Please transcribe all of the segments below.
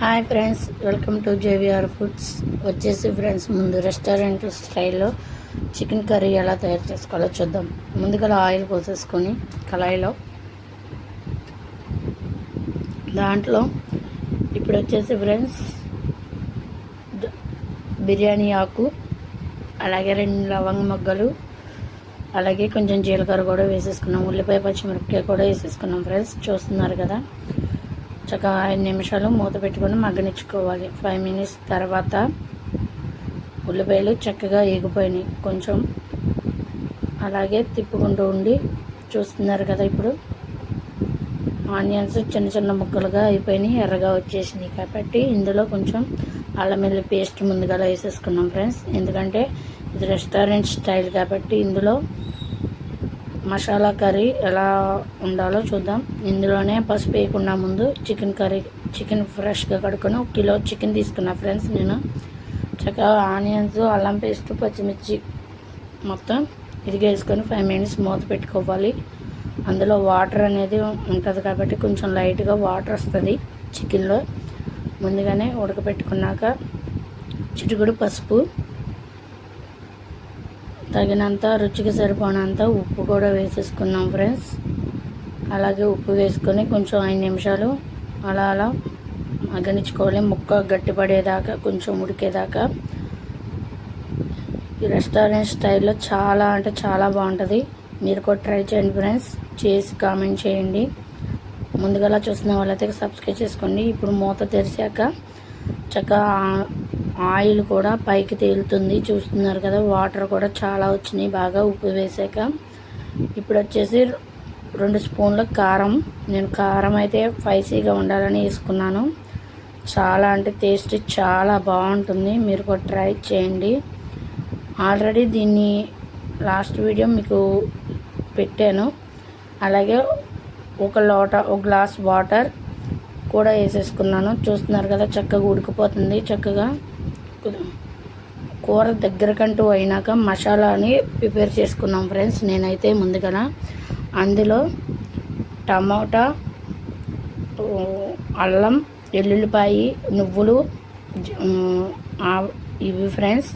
Hi friends welcome to JVR foods. వచ్చేసి friends ముందు restaurant స్టైల్లో చికెన్ కర్రీ ఎలా తయారు చేసుకోవాలో చూద్దాం. ముందుగా ఆయిల్ పోసేసుకొని కళాయిలో దాంట్లో ఇప్పుడు వచ్చేసి ఫ్రెండ్స్ బిర్యానీ ఆకు అలాగే రెండు లవంగ మొగ్గలు అలాగే కొంచెం జీలకర్ర కూడా వేసేసుకున్నాం ఉల్లిపాయ పచ్చిమిరపకాయ కూడా వేసేసుకున్నాం ఫ్రెండ్స్. చూస్తున్నారు కదా? చక్కగా ఐదు నిమిషాలు మూత పెట్టుకొని మగ్గనిచ్చుకోవాలి. ఫైవ్ మినిట్స్ తర్వాత ఉల్లిపాయలు చక్కగా ఎగిపోయినాయి కొంచెం అలాగే తిప్పుకుంటూ ఉండి చూస్తున్నారు కదా ఇప్పుడు. ఆనియన్స్ చిన్న చిన్న ముక్కలుగా అయిపోయినాయి ఎర్రగా వచ్చేసినాయి కాబట్టి ఇందులో కొంచెం అల్లం వెల్లి పేస్ట్ ముందుగా వేసేసుకున్నాం ఫ్రెండ్స్ ఎందుకంటే ఇది రెస్టారెంట్ స్టైల్ కాబట్టి ఇందులో మసాలా కర్రీ ఎలా ఉండాలో చూద్దాం. ఇందులోనే పసుపు వేయకుండా ముందు చికెన్ కర్రీ చికెన్ ఫ్రెష్గా కడుక్కొని ఒక కిలో చికెన్ తీసుకున్నా ఫ్రెండ్స్ నేను. చక్కగా ఆనియన్స్ అల్లం పేస్ట్ పచ్చిమిర్చి మొత్తం ఇది వేసుకొని ఫైవ్ మినిట్స్ మూత పెట్టుకోవాలి. అందులో వాటర్ అనేది ఉంటుంది కాబట్టి కొంచెం లైట్గా వాటర్ వస్తుంది చికెన్లో. ముందుగానే ఉడకపెట్టుకున్నాక చిటుకుడు పసుపు తగినంత రుచికి సరిపోనంత ఉప్పు కూడా వేసేసుకున్నాం ఫ్రెండ్స్. అలాగే ఉప్పు వేసుకొని కొంచెం ఐదు నిమిషాలు అలా అలా మగ్గనిచ్చుకోవాలి. ముక్క గట్టిపడేదాకా కొంచెం ఉడికేదాకా. ఈ రెస్టారెంట్ స్టైల్లో చాలా అంటే చాలా బాగుంటుంది. మీరు కూడా ట్రై చేయండి ఫ్రెండ్స్. చేసి కామెంట్ చేయండి. ముందుగా చూసిన వాళ్ళైతే సబ్స్క్రైబ్ చేసుకోండి. ఇప్పుడు మూత తెరిచాక చక్కగా ఆయిల్ కూడా పైకి తేలుతుంది. చూస్తున్నారు కదా వాటర్ కూడా చాలా వచ్చినాయి. బాగా ఉప్పు వేసాక ఇప్పుడు వచ్చేసి రెండు స్పూన్ల కారం. నేను కారం అయితే స్పైసీగా ఉండాలని వేసుకున్నాను. చాలా అంటే టేస్ట్ చాలా బాగుంటుంది. మీరు కూడా ట్రై చేయండి. ఆల్రెడీ దీన్ని లాస్ట్ వీడియో మీకు పెట్టాను. అలాగే ఒక లోట ఒక గ్లాస్ వాటర్ కూడా వేసేసుకున్నాను. చూస్తున్నారు కదా చక్కగా ఉడికిపోతుంది చక్కగా. కూర దగ్గరకంటూ అయినాక మసాలాని ప్రిపేర్ చేసుకున్నాం ఫ్రెండ్స్. నేనైతే ముందుగా అందులో టమాటా అల్లం వెల్లుల్లిపాయి నువ్వులు ఇవి ఫ్రెండ్స్.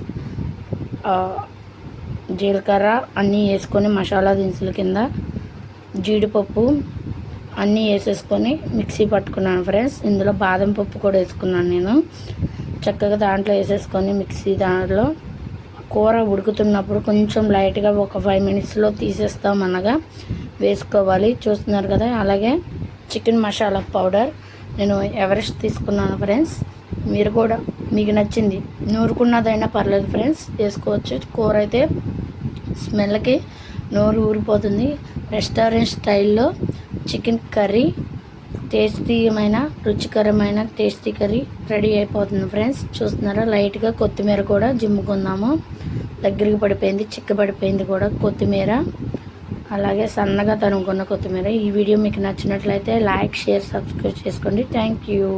జీలకర్ర అన్నీ వేసుకొని మసాలా దినుసుల కింద జీడిపప్పు అన్నీ వేసేసుకొని మిక్సీ పట్టుకున్నాను ఫ్రెండ్స్. ఇందులో బాదం పప్పు కూడా వేసుకున్నాను నేను. చక్కగా దాంట్లో వేసేసుకొని మిక్సీ దాంట్లో. కూర ఉడుకుతున్నప్పుడు కొంచెం లైట్గా ఒక ఫైవ్ మినిట్స్లో తీసేస్తాం అనగా వేసుకోవాలి. చూస్తున్నారు కదా అలాగే చికెన్ మసాలా పౌడర్ నేను ఎవరెస్ట్ తీసుకున్నాను ఫ్రెండ్స్. మీరు కూడా మీకు నచ్చింది. నూరుకున్నదైనా పర్లేదు ఫ్రెండ్స్ వేసుకోవచ్చు. కూర అయితే స్మెల్కి నోరు ఊరిపోతుంది. రెస్టారెంట్ స్టైల్లో చికెన్ కర్రీ టేస్టీమైన రుచికరమైన టేస్టీ కర్రీ రెడీ అయిపోతుంది ఫ్రెండ్స్. చూస్తున్నారా? లైట్గా కొత్తిమీర కూడా జిమ్ముకుందాము. దగ్గరికి పడిపోయింది చిక్క పడిపోయింది కూడా కొత్తిమీర. అలాగే సన్నగా తనుకున్న కొత్తిమీర. ఈ వీడియో మీకు నచ్చినట్లయితే లైక్ షేర్ సబ్స్క్రైబ్ చేసుకోండి. Thank you.